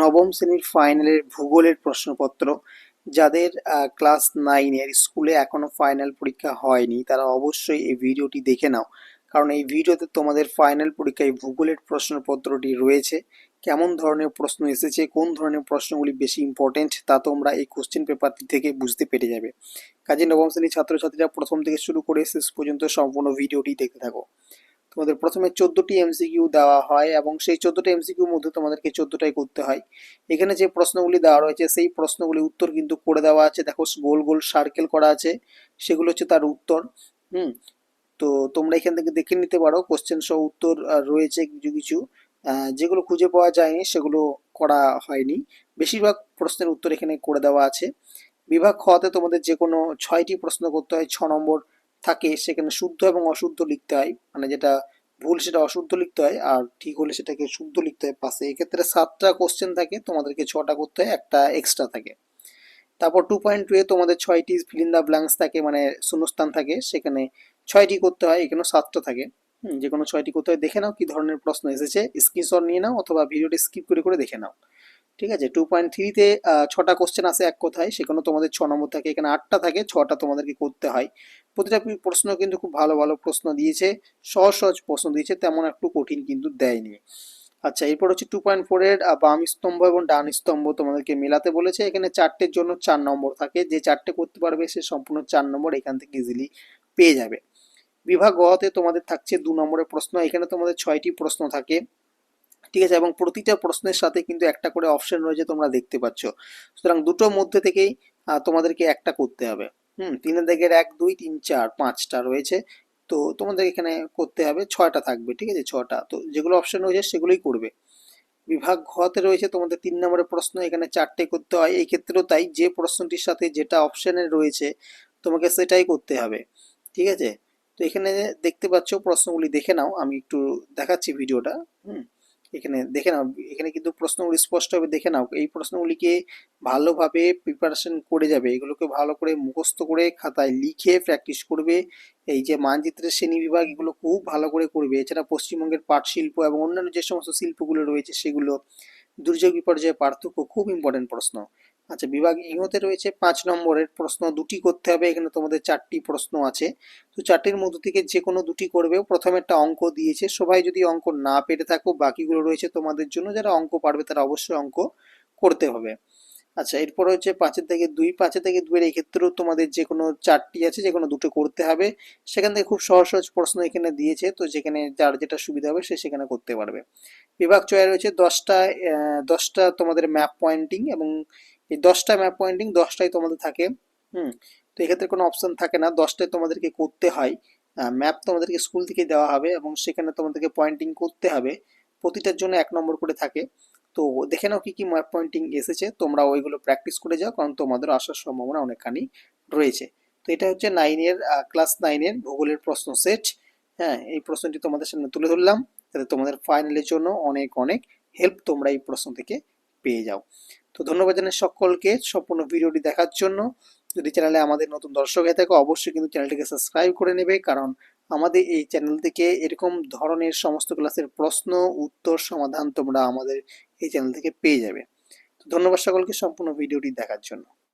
নবম শ্রেণির ফাইনালের ভূগোলের প্রশ্নপত্র, যাদের ক্লাস নাইনের স্কুলে এখনও ফাইনাল পরীক্ষা হয়নি, তারা অবশ্যই এই ভিডিওটি দেখে নাও। কারণ এই ভিডিওতে তোমাদের ফাইনাল পরীক্ষায় ভূগোলের প্রশ্নপত্রটি রয়েছে, কেমন ধরনের প্রশ্ন এসেছে, কোন ধরনের প্রশ্নগুলি বেশি ইম্পর্টেন্ট তা তোমরা এই কোশ্চেন পেপারটি থেকে বুঝতে পেরে যাবে। কাজে নবম শ্রেণির ছাত্রছাত্রীরা প্রথম থেকে শুরু করে শেষ পর্যন্ত সম্পূর্ণ ভিডিওটি দেখতে থাকো। তোমাদের প্রথমে চোদ্দটি এমসিকিউ দেওয়া হয় এবং সেই চোদ্দটি এমসিকিউর মধ্যে তোমাদেরকে চোদ্দটাই করতে হয়। এখানে যে প্রশ্নগুলি দেওয়া রয়েছে, সেই প্রশ্নগুলি উত্তর কিন্তু করে দেওয়া আছে। দেখো, গোল গোল সার্কেল করা আছে, সেগুলো হচ্ছে তার উত্তর। হুম? তো তোমরা এখান থেকে দেখে নিতে পারো কোশ্চেন সহ উত্তর রয়েছে কিছু কিছু। যেগুলো খুঁজে পাওয়া যায়নি, সেগুলো করা হয়নি। বেশিরভাগ প্রশ্নের উত্তর এখানে করে দেওয়া আছে। বিভাগ খতে তোমাদের যে কোনো ছয়টি প্রশ্ন করতে হয়, ছ নম্বর থাকে সেখানে শুদ্ধ এবং অশুদ্ধ লিখতে হয়। মানে যেটা ভুল সেটা অশুদ্ধ লিখতে হয় আর ঠিক হলে সেটাকে শুদ্ধ লিখতে হয়। পাশে এক্ষেত্রে সাতটা কোশ্চেন থাকে, তোমাদেরকে ছটা করতে হয়, একটা এক্সট্রা থাকে। তারপর টু পয়েন্ট টু এ তোমাদের ছয়টি ফিল ইন দ্য ব্ল্যাঙ্কস থাকে মানে শূন্যস্থান থাকে, সেখানে ছয়টি করতে হয়, এখানেও সাতটা থাকে। যে কোনো ছয়টি করতে হয়, দেখে নাও কি ধরনের প্রশ্ন এসেছে স্ক্রিনশট নিয়ে নাও অথবা ভিডিওটি স্কিপ করে করে দেখে নাও। ঠিক আছে? টু পয়েন্ট থ্রিতে ছটা কোশ্চেন আসে এক কথায়। সেখানে তোমাদের ছ নম্বর থাকে, এখানে আটটা থাকে, ছটা তোমাদেরকে করতে হয়। প্রতিটা প্রশ্ন কিন্তু খুব ভালো ভালো প্রশ্ন দিয়েছে, সহজ সহজ প্রশ্ন দিয়েছে, তেমন একটু কঠিন কিন্তু দেয়নি। আচ্ছা এরপর হচ্ছে টু পয়েন্ট ফোরের বাম স্তম্ভ এবং ডান স্তম্ভ তোমাদেরকে মেলাতে বলেছে। এখানে চারটের জন্য চার নম্বর থাকে। যে চারটে করতে পারবে, সে সম্পূর্ণ চার নম্বর এখান থেকে ইজিলি পেয়ে যাবে। বিভাগ গতে তোমাদের থাকছে দু নম্বরের প্রশ্ন। এখানে তোমাদের ছয়টি প্রশ্ন থাকে। ঠিক আছে, এবং প্রতিটা প্রশ্নের সাথে কিন্তু একটা করে অপশন রয়েছে তোমরা দেখতে পাচ্ছ। সুতরাং দুটোর মধ্যে থেকেই তোমাদেরকে একটা করতে হবে। হুম, তিনের দিকের এক, দুই, তিন, চার, পাঁচটা রয়েছে। তো তোমাদের এখানে করতে হবে, ছয়টা থাকবে, ঠিক আছে, ছটা। তো যেগুলো অপশন রয়েছে সেগুলোই করবে। বিভাগ ঘতে রয়েছে তোমাদের তিন নম্বরের প্রশ্ন, এখানে চারটে করতে হয়। এই ক্ষেত্রেও তাই, যে প্রশ্নটির সাথে যেটা অপশনে রয়েছে, তোমাকে সেটাই করতে হবে, ঠিক আছে? তো এখানে দেখতে পাচ্ছ, প্রশ্নগুলি দেখে নাও, আমি একটু দেখাচ্ছি ভিডিওটা। হুম এখানে দেখে নাও, এখানে কিন্তু প্রশ্নগুলি স্পষ্টভাবে দেখে নাও। এই প্রশ্নগুলিকে ভালোভাবে প্রিপারেশন করে যাবে। এগুলোকে ভালো করে মুখস্থ করে খাতায় লিখে প্র্যাকটিস করবে। এই যে মানচিত্রের শ্রেণি বিভাগ, এগুলো খুব ভালো করে করবে। এছাড়া পশ্চিমবঙ্গের পাট শিল্প এবং অন্যান্য যে সমস্ত শিল্পগুলো রয়েছে, সেগুলো দুর্যোগ বিপর্যয়ে পার্থক্য খুব ইম্পর্টেন্ট প্রশ্ন। আচ্ছা বিভাগ ইংতে রয়েছে পাঁচ নম্বরের প্রশ্ন, দুটি করতে হবে, এখানে তোমাদের চারটি প্রশ্ন আছে। তো চারটির মধ্য থেকে যে কোনো দুটি করবে, প্রথমে একটা অঙ্ক দিয়েছে। সবাই যদি অঙ্ক না পেরে থাকো, বাকিগুলো রয়েছে তোমাদের জন্য, যারা অঙ্ক পারবে তারা অবশ্যই অঙ্ক করতে হবে। আচ্ছা এরপর হচ্ছে পাঁচের থেকে দুই, পাঁচের থেকে দুইয়ের এই ক্ষেত্রেও তোমাদের যে কোনো চারটি আছে, যে কোনো দুটো করতে হবে। সেখান থেকে খুব সহজ সহজ প্রশ্ন এখানে দিয়েছে, তো যেখানে যার যেটা সুবিধা হবে সে সেখানে করতে পারবে। বিভাগ চয়ে রয়েছে দশটা দশটা তোমাদের ম্যাপ পয়েন্টিং এবং এই দশটা ম্যাপ পয়েন্টিং দশটাই তোমাদের থাকে, হুম? তো এক্ষেত্রে কোনো অপশন থাকে না, দশটাই তোমাদেরকে করতে হয়। ম্যাপ তোমাদেরকে স্কুল থেকে দেওয়া হবে এবং সেখানে তোমাদেরকে পয়েন্টিং করতে হবে। প্রতিটার জন্য এক নম্বর করে থাকে। তো দেখে নাও কি কি ম্যাপ পয়েন্টিং এসেছে, তোমরা ওইগুলো প্র্যাকটিস করে যাও, কারণ তোমাদের আসার সম্ভাবনা অনেকখানি রয়েছে। তো এটা হচ্ছে নাইনের ক্লাস নাইনের ভূগোলের প্রশ্ন সেট হ্যাঁ এই প্রশ্নটি তোমাদের সামনে তুলে ধরলাম। যাতে তোমাদের ফাইনালের জন্য অনেক অনেক হেল্প তোমরা এই প্রশ্ন থেকে পেয়ে যাও। তো ধন্যবাদ জানাই সকলকে সম্পূর্ণ ভিডিওটি দেখার জন্য। যদি চ্যানেলে আমাদের নতুন দর্শক হয়ে থাকে, অবশ্যই কিন্তু চ্যানেলটিকে সাবস্ক্রাইব করে নেবে, কারণ আমাদের এই চ্যানেল থেকে এরকম ধরনের সমস্ত ক্লাসের প্রশ্ন, উত্তর, সমাধান তোমরা আমাদের এই চ্যানেল থেকে পেয়ে যাবে। তো ধন্যবাদ সকলকে সম্পূর্ণ ভিডিওটি দেখার জন্য।